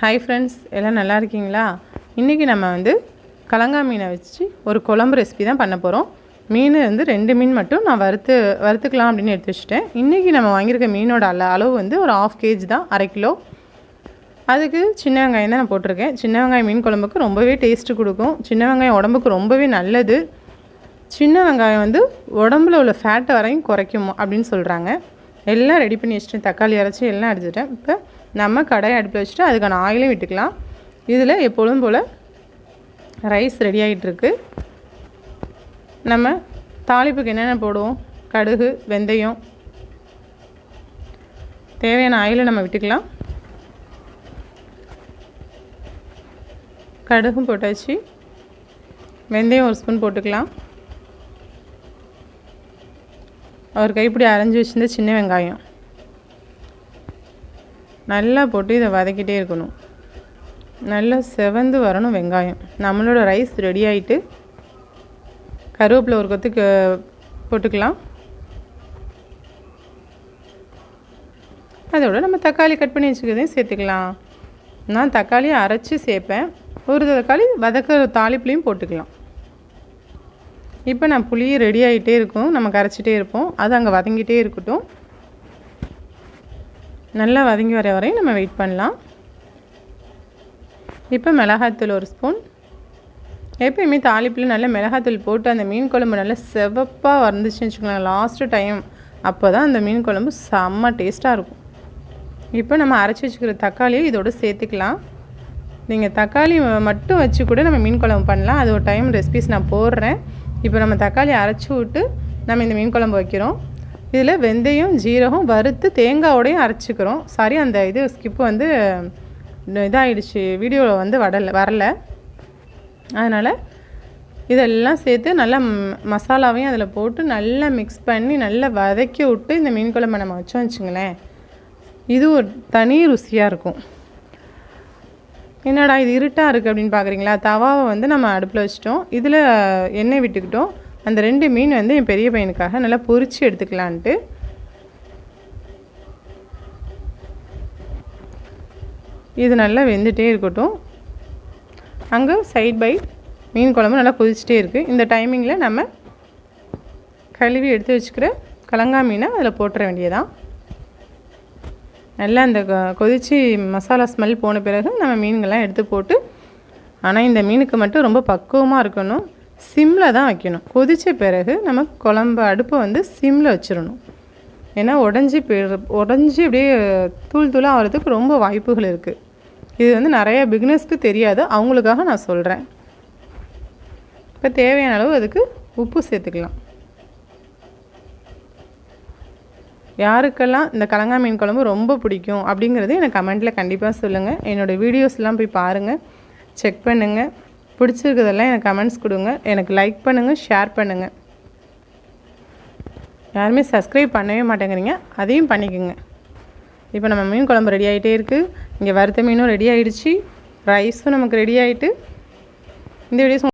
Hi friends எல்லாம் நல்லா இருக்கீங்களா? இன்றைக்கி நம்ம வந்து கலங்கா மீனை வச்சு ஒரு குழம்பு ரெசிபி தான் பண்ண போகிறோம் மீன் வந்து ரெண்டு மீன் மட்டும் நான் வறுத்து வறுத்துக்கலாம் அப்படின்னு எடுத்து வச்சுட்டேன். இன்றைக்கி நம்ம வாங்கியிருக்க மீனோட அல்ல அளவு வந்து ஒரு ஆஃப் கேஜி தான் அரை கிலோ. அதுக்கு சின்ன வெங்காயம் தான் நான் போட்டிருக்கேன். சின்ன வெங்காயம் மீன் குழம்புக்கு ரொம்பவே டேஸ்ட்டு கொடுக்கும். சின்ன வெங்காயம் உடம்புக்கு ரொம்பவே நல்லது. சின்ன வெங்காயம் வந்து உடம்புல உள்ள ஃபேட்டை வரையும் குறைக்கும் அப்படின்னு சொல்கிறாங்க எல்லாம் ரெடி பண்ணி வச்சுட்டேன். தக்காளி அரைச்சி எல்லாம் அடிச்சிட்டேன். இப்போ நம்ம கடையை அடுப்பில் வச்சுட்டு அதுக்கான ஆயிலையும் விட்டுக்கலாம். இதில் எப்பொழுதும் போல் ரைஸ் ரெடி ஆகிட்டுருக்கு நம்ம தாளிப்புக்கு என்னென்ன போடுவோம்? கடுகு வெந்தயம். தேவையான ஆயிலை நம்ம விட்டுக்கலாம். கடுகும் போட்டாச்சு. வெந்தயம் ஒரு ஸ்பூன் போட்டுக்கலாம். ஒரு கைப்பிடி அரைஞ்சி வச்சுருந்த சின்ன வெங்காயம். நல்லா போட்டு இதை வதக்கிட்டே இருக்கணும். நல்லா செவந்து வரணும் வெங்காயம். நம்மளோட ரைஸ் ரெடி ஆகிட்டு கருவேப்பிலை ஒரு கொத்துக்கு போட்டுக்கலாம். அதோட நம்ம தக்காளி கட் பண்ணி வச்சுக்கிறதையும் சேர்த்துக்கலாம். நான் தக்காளியை அரைச்சி சேர்ப்பேன். ஒரு தக்காளி வதக்கிற தாளிப்புலையும் போட்டுக்கலாம். இப்போ நான் புளி ரெடி ஆகிட்டே இருக்கும். நம்ம கரைச்சிட்டே இருப்போம். அது அங்கே வதங்கிட்டே இருக்கட்டும். நல்லா வதங்கி வர வரையும் நம்ம வெயிட் பண்ணலாம். இப்போ மிளகாத்தூள் ஒரு ஸ்பூன் எப்பயுமே தாளிப்பில் நல்ல மிளகாத்தூள் போட்டு அந்த மீன் குழம்பு நல்லா செவப்பாக வந்துச்சுன்னு வச்சுக்கோங்களேன். லாஸ்ட்டு டைம் அப்போ தான் அந்த மீன் குழம்பு செம்ம டேஸ்ட்டாக இருக்கும். இப்போ நம்ம அரைச்சி வச்சுக்கிற தக்காளியை இதோடு சேர்த்துக்கலாம். நீங்கள் தக்காளி மட்டும் வச்சு கூட நம்ம மீன் குழம்பு பண்ணலாம். அது ஒரு டைம் ரெசிபிஸ் நான் போடுறேன். இப்போ நம்ம தக்காளி அரைச்சி விட்டு நம்ம இந்த மீன் குழம்பு வைக்கிறோம். இதில் வெந்தயம் ஜீரகம் வறுத்து தேங்காவோடையும் அரைச்சிக்கிறோம். சாரி அந்த இது ஸ்கிப்பு வந்து இதாகிடுச்சு வீடியோவில் வந்து வரல வரல. அதனால் இதெல்லாம் சேர்த்து நல்லா மசாலாவையும் அதில் போட்டு நல்லா மிக்ஸ் பண்ணி நல்லா வதக்கி விட்டு இந்த மீன் குழம்பை நம்ம வச்சோம் வச்சுங்களேன். இது ஒரு தனி ருசியாக இருக்கும். என்னடா இது இருட்டாக இருக்குது அப்படின்னு பார்க்குறீங்களா தவாவை வந்து நம்ம அடுப்பில் வச்சிட்டோம். இதில் எண்ணெய் விட்டுக்கிட்டோம். அந்த ரெண்டு மீன் வந்து என் பெரிய பையனுக்காக நல்லா பொறிச்சு எடுத்துக்கலான்ட்டு. இது நல்லா வெந்துகிட்டே இருக்கட்டும். அங்கே சைட் பை மீன் குழம்பு நல்லா கொதிச்சுட்டே இருக்குது இந்த டைமிங்கில் நம்ம கழுவி எடுத்து வச்சுக்கிற கலங்கா மீனை அதில் போட்டுற வேண்டியதான் நல்லா அந்த கொதித்து மசாலா ஸ்மெல் போன பிறகு நம்ம மீன்கள்லாம் எடுத்து போட்டு ஆனால் இந்த மீனுக்கு மட்டும் ரொம்ப பக்குவமாக இருக்கணும். சிம்மில் தான் வைக்கணும். கொதித்த பிறகு நம்ம குழம்பு அடுப்பை வந்து சிம்மில் வச்சிடணும். ஏன்னா உடஞ்சி உடஞ்சி அப்படியே தூள் தூளாக ஆகிறதுக்கு ரொம்ப வாய்ப்புகள் இருக்குது இது வந்து நிறைய பிக்னஸ்க்கு தெரியாது. அவங்களுக்காக நான் சொல்கிறேன் இப்போ தேவையான அளவு அதுக்கு உப்பு சேர்த்துக்கலாம். யாருக்கெல்லாம் இந்த கலங்கா மீன் குழம்பு ரொம்ப பிடிக்கும் அப்படிங்கிறது எனக்கு கமெண்ட்டில் கண்டிப்பாக சொல்லுங்கள் என்னோடய வீடியோஸ்லாம் போய் பாருங்கள் செக் பண்ணுங்கள் பிடிச்சிருக்கிறதெல்லாம் எனக்கு கமெண்ட்ஸ் கொடுங்க. எனக்கு லைக் பண்ணுங்கள் ஷேர் பண்ணுங்கள் யாருமே சப்ஸ்கிரைப் பண்ணவே மாட்டேங்கிறீங்க. அதையும் பண்ணிக்கோங்க. இப்போ நம்ம மீன் குழம்பு ரெடி ஆகிட்டே இருக்குது இங்கே வறுத்த மீனும் ரெடி ஆகிடுச்சு ரைஸும் நமக்கு ரெடி ஆகிட்டு இந்த வீடியோஸ்